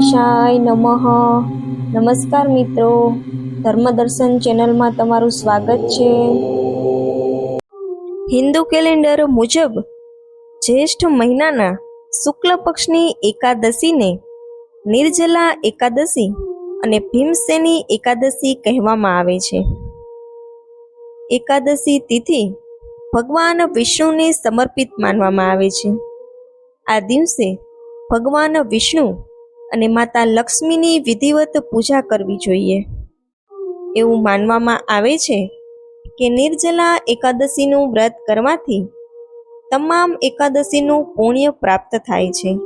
ગણેશાય નમઃ. નમસ્કાર મિત્રો. ધર્મદર્શન ચેનલમાં તમારું સ્વાગત છે. હિન્દુ કેલેન્ડર મુજબ જ્યેષ્ઠ મહિનાના શુક્લ પક્ષની એકાદશીને નિર્જલા એકાદશી અને ભીમસેની એકાદશી કહેવામાં આવે છે. એકાદશી તિથિ ભગવાન વિષ્ણુને સમર્પિત માનવામાં આવે છે. આ દિવસે ભગવાન વિષ્ણુ અને માતા લક્ષ્મીની વિધિવત પૂજા કરવી જોઈએ. એવું માનવામાં આવે છે કે નિર્જલા એકાદશીનું વ્રત કરવાથી તમામ એકાદશીનું પુણ્ય પ્રાપ્ત થાય છે.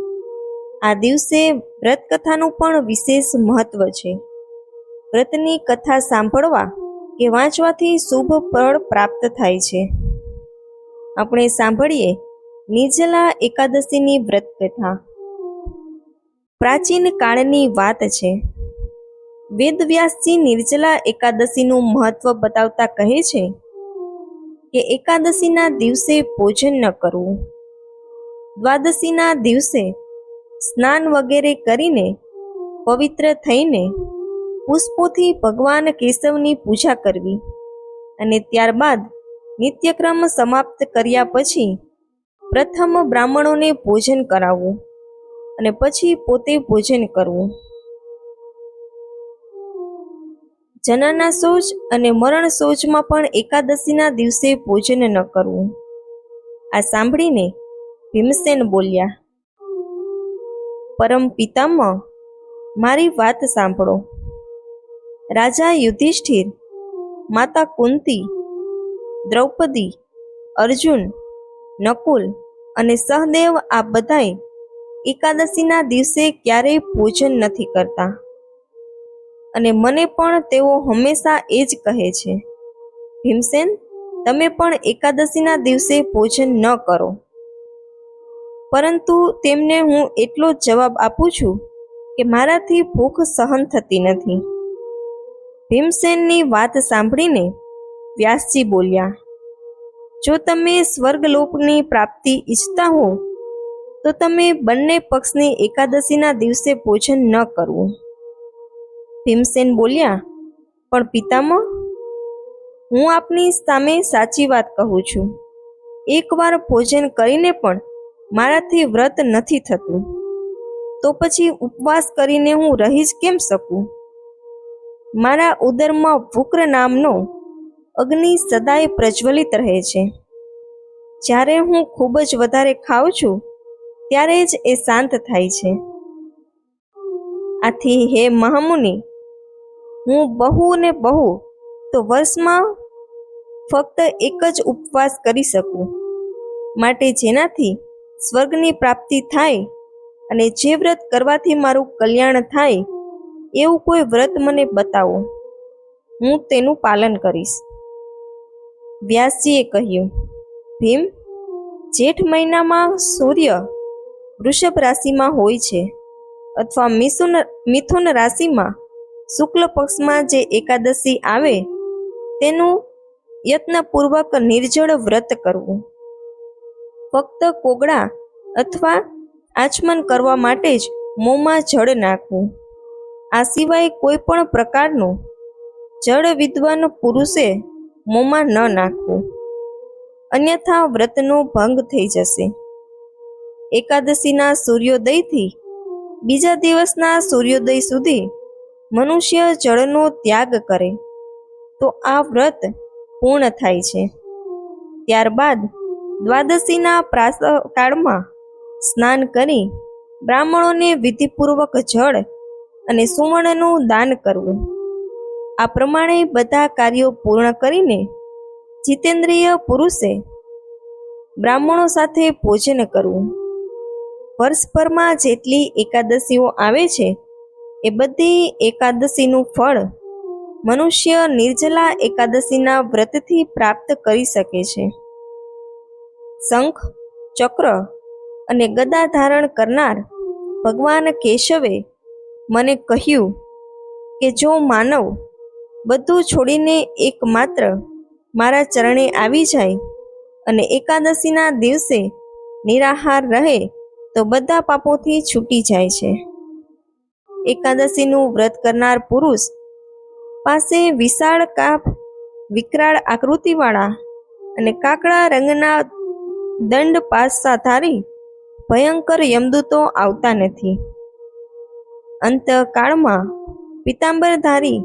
આ દિવસે વ્રત કથાનું પણ વિશેષ મહત્વ છે. વ્રતની કથા સાંભળવા કે વાંચવાથી શુભ ફળ પ્રાપ્ત થાય છે. આપણે સાંભળીએ નિર્જલા એકાદશીની વ્રત કથા પ્રાચીન કાળની વાત છે. વેદવ્યાસજી નિર્જલા એકાદશીનું મહત્વ બતાવતા કહે છે કે એકાદશીના દિવસે ભોજન ન કરવું. દ્વાદશીના દિવસે સ્નાન વગેરે કરીને પવિત્ર થઈને પુષ્પોથી ભગવાન કેશવની પૂજા કરવી અને ત્યારબાદ નિત્યક્રમ સમાપ્ત કર્યા પછી પ્રથમ બ્રાહ્મણોને ભોજન કરાવવું. અને પછી પોતે ભોજન કરવું. જનાના શૌચ અને મરણ શૌચમાં પણ એકાદશીના દિવસે ભોજન ન કરવું. આ સાંભળીને ભીમસેન બોલ્યા, પરમ પિતામહ, મારી વાત સાંભળો. રાજા યુધિષ્ઠિર, માતા કુંતી, દ્રૌપદી, અર્જુન, નકુલ અને સહદેવ આ બધાય એકાદશીના દિવસે ક્યારેય ભોજન નથી કરતા. અને મને પણ તેઓ હંમેશા એ જ કહે છે, ભીમસેન, તમે પણ એકાદશીના દિવસે ભોજન ન કરો. પરંતુ તેમને હું એટલો જ જવાબ આપું છું કે મારાથી ભૂખ સહન થતી નથી. ભીમસેનની વાત સાંભળીને વ્યાસજી બોલ્યા, જો તમે સ્વર્ગલોકની પ્રાપ્તિ ઈચ્છતા હો તો તમે બંને પક્ષની એકાદશીના દિવસે ભોજન ન કરવું. ભીમસેન બોલ્યા, પણ પિતામહ, હું આપની સામે સાચી વાત કહું છું. એકવાર ભોજન કરીને પણ મારાથી વ્રત નથી થતું. તો પછી ઉપવાસ કરીને હું રહી જ કેમ શકું? મારા ઉદરમાં વુક્ર નામનો અગ્નિ સદાય પ્રજ્વલિત રહે છે. જ્યારે હું ખૂબ જ વધારે ખાઉં છું ત્યારે જ એ શાંત થાય છે. આથી હે મહામુનિ, હું બહુ ને બહુ તો વર્ષમાં ફક્ત એક જ ઉપવાસ કરી શકું, માટે જેનાથી સ્વર્ગની પ્રાપ્તિ થાય અને જે વ્રત કરવાથી મારું કલ્યાણ થાય, એવું કોઈ વ્રત મને બતાવો. હું તેનું પાલન કરીશ. વ્યાસજીએ કહ્યું, ભીમ, જેઠ મહિનામાં સૂર્ય વૃષભ રાશિમાં હોય છે અથવા મિથુન મિથુન રાશિમાં શુક્લ પક્ષમાં જે એકાદશી આવે, તેનું યત્નપૂર્વક નિર્જળ વ્રત કરવું. ફક્ત કોગળા અથવા આચમન કરવા માટે જ મોંમાં જળ નાખવું. આ સિવાય કોઈ પણ પ્રકારનું જળ વિદ્વાન પુરુષે મોંમાં ન નાખવું. અન્યથા વ્રતનો ભંગ થઈ જશે. એકાદશીના સૂર્યોદયથી બીજા દિવસના સૂર્યોદય સુધી મનુષ્ય જળનો ત્યાગ કરે, તો આ વ્રત પૂર્ણ થાય છે. ત્યારબાદ દ્વાદશીના પ્રાતઃકાળમાં સ્નાન કરી બ્રાહ્મણોને વિધિપૂર્વક જળ અને સુવર્ણનું દાન કરવું. આ પ્રમાણે બધા કાર્યો પૂર્ણ કરીને જીતેન્દ્રિય પુરુષે બ્રાહ્મણો સાથે ભોજન કરવું. વર્ષભરમાં જેટલી એકાદશીઓ આવે છે, એ બધી એકાદશીનું ફળ મનુષ્ય નિર્જલા એકાદશીના વ્રતથી પ્રાપ્ત કરી શકે છે. શંખ, ચક્ર અને ગદા ધારણ કરનાર ભગવાન કેશવે મને કહ્યું કે જો માનવ બધું છોડીને એકમાત્ર મારા ચરણે આવી જાય અને એકાદશીના દિવસે નિરાહાર રહે તો બધા પાપોથી છૂટી જાય છે. એકાદશીનું વ્રત કરનાર પુરુષ પાસે વિશાળ કાપ, વિકરાળ આકૃતિવાળા અને કાકડા રંગના દંડ પાસા ધારી ભયંકર યમદૂતો આવતા નથી. અંતકાળમાં પિતાંબરધારી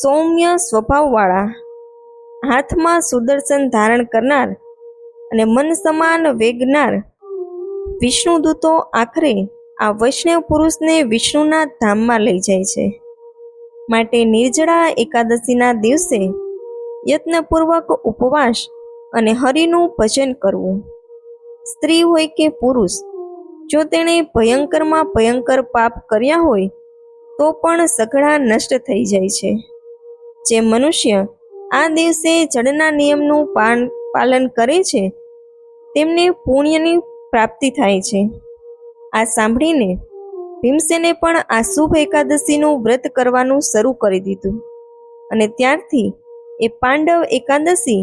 સૌમ્ય સ્વભાવવાળા હાથમાં સુદર્શન ધારણ કરનાર અને મન સમાન વેગનાર વિષ્ણુદૂતો આખરે આ વૈષ્ણવ પુરુષને વિષ્ણુના ધામમાં લઈ જાય છે. માટે નિર્જળા એકાદશીના દિવસે યત્નપૂર્વક ઉપવાસ અને હરિનું ભજન કરવું. સ્ત્રી હોય કે પુરુષ, જો તેણે ભયંકરમાં ભયંકર પાપ કર્યા હોય, તો પણ સઘળા નષ્ટ થઈ જાય છે. જે મનુષ્ય આ દિવસે જળના નિયમનું પાન પાલન કરે છે, તેમને પુણ્યની પ્રાપ્તિ થાય છે. આ સાંભળીને ભીમસેને પણ આ શુભ એકાદશીનું વ્રત કરવાનું શરૂ કરી દીધું અને ત્યારથી એ પાંડવ એકાદશી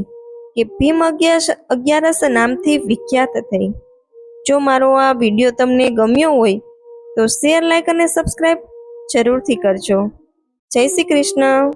કે ભીમ અગિયારસ અગિયારસ નામથી વિખ્યાત થઈ. જો મારો આ વીડિયો તમને ગમ્યો હોય તો શેર, લાઈક અને સબસ્ક્રાઈબ જરૂરથી કરજો. જય શ્રી કૃષ્ણ.